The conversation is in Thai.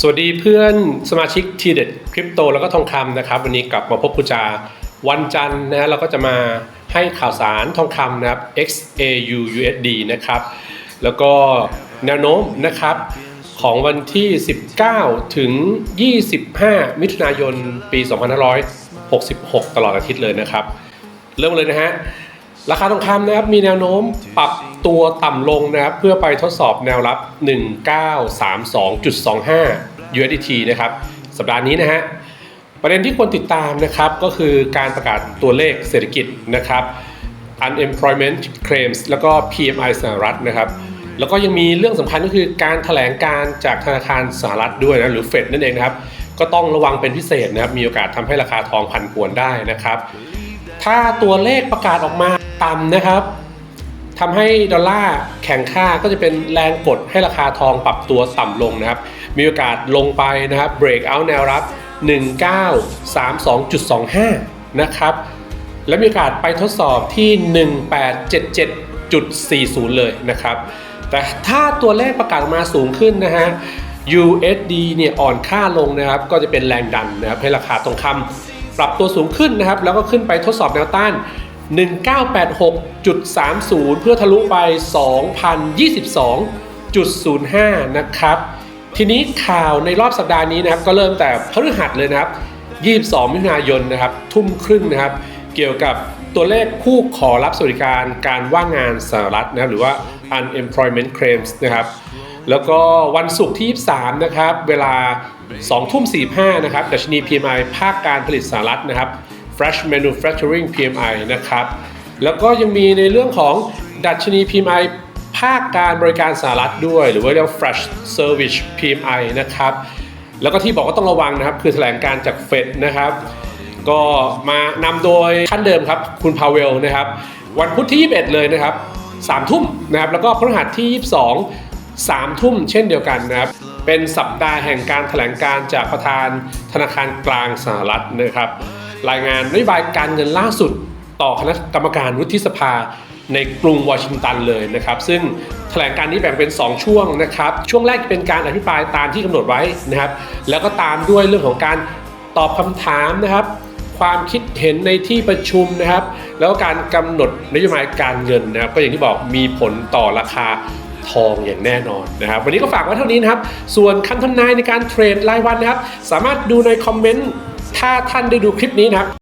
สวัสดีเพื่อนสมาชิกทีเด็ดคริปโตแล้วก็ทองคำนะครับ วันนี้กลับมาพบคุณจาวันจันทร์นะฮะเราก็จะมาให้ข่าวสารทองคำนะครับ XAU USD นะครับ แล้วก็แนวโน้มนะครับของวันที่ 19 ถึง 25 มิถุนายนปี 2566 ตลอดอาทิตย์เลยนะครับ เริ่มเลยนะฮะ ราคาทองคำนะครับมีแนวโน้มปรับตัวต่ำลงนะครับเพื่อไปทดสอบแนวรับ 1932.25 USDT นะครับสัปดาห์นี้นะฮะประเด็นที่ควรติดตามนะครับก็คือการประกาศตัวเลขเศรษฐกิจนะครับ unemployment claims แล้วก็ PMI สหรัฐนะครับ แล้วก็ยังมีเรื่องสำคัญก็คือการถแถลงการจากธนาคารสหรัฐด้วยนะหรือเฟดนั่นเองนะครับ ก็ต้องระวังเป็นพิเศษนะครับ มีโอกาสทำให้ราคาทองพันป่วนได้นะครับ ถ้าตัวเลขประกาศออกมา ต่ำนะครับทำให้ดอลลาร์แข็งค่าก็จะเป็นแรงกดให้ราคาทองปรับตัวต่ำลงนะครับ มีโอกาสลงไปนะครับ break out แนวรับ 1932.25 นะครับ และมีโอกาสไปทดสอบที่ 1877.40 เลยนะครับ แต่ถ้าตัวเลขประกาศออกมาสูงขึ้นนะฮะ USD เนี่ยอ่อนค่าลงนะครับ ก็จะเป็นแรงดันนะครับให้ราคาทองคำปรับตัวสูงขึ้นนะครับ แล้วก็ขึ้นไปทดสอบแนวต้าน 1986.30 เพื่อทะลุไป 2022.05 นะครับ ทีนี้ข่าวในรอบสัปดาห์นี้นะครับ ก็เริ่มแต่พฤหัสเลยนะครับ 22 มิถุนายนนะครับ ทุ่มครึ่งนะครับ เกี่ยวกับตัวเลขผู้ขอรับสวัสดิการการว่างงานสหรัฐนะครับ หรือว่า unemployment claims นะครับ แล้วก็วันศุกร์ที่ 23 นะครับ เวลา 2 ทุ่ม 45 นะครับดัชนี PMI ภาคการผลิตสหรัฐนะครับ Fresh Manufacturing PMI นะครับ แล้วก็ยังมีในเรื่องของดัชนี PMI ภาคการบริการสหรัฐด้วย หรือว่าเรียก Fresh Service PMI นะครับ แล้วก็ที่บอกว่าต้องระวังนะครับ คือแถลงการจากเฟดนะครับ ก็มานำโดยท่านเดิมครับ คุณพาเวลนะครับ วันพุธที่ 21 เลยนะครับ3ทุ่มนะครับ แล้วก็พฤหัสที่ 22 3 ทุ่มเช่นเดียวกันนะครับ เป็นสัปดาห์แห่งการแถลงการจากประธานธนาคารกลางสหรัฐนะครับ รายงานนโยบายการเงินล่าสุดต่อคณะกรรมการวุฒิสภาในกรุงวอชิงตันเลยนะครับ ซึ่งแถลงการนี้แบ่งเป็น 2 ช่วงนะครับ ช่วงแรกเป็นการอภิปรายตามที่กำหนดไว้นะครับ แล้วก็ตามด้วยเรื่องของการตอบคำถามนะครับ ความคิดเห็นในที่ประชุมนะครับ แล้วก็การกำหนดนโยบายการเงินนะครับ ก็อย่างที่บอกมีผลต่อราคาทองอย่างแน่นอนนะครับ วันนี้ก็ฝากไว้เท่านี้นะครับ ส่วนคำทำนายในการเทรดรายวันนะครับ สามารถดูในคอมเมนต์ ถ้าท่านได้ดูคลิปนี้นะครับ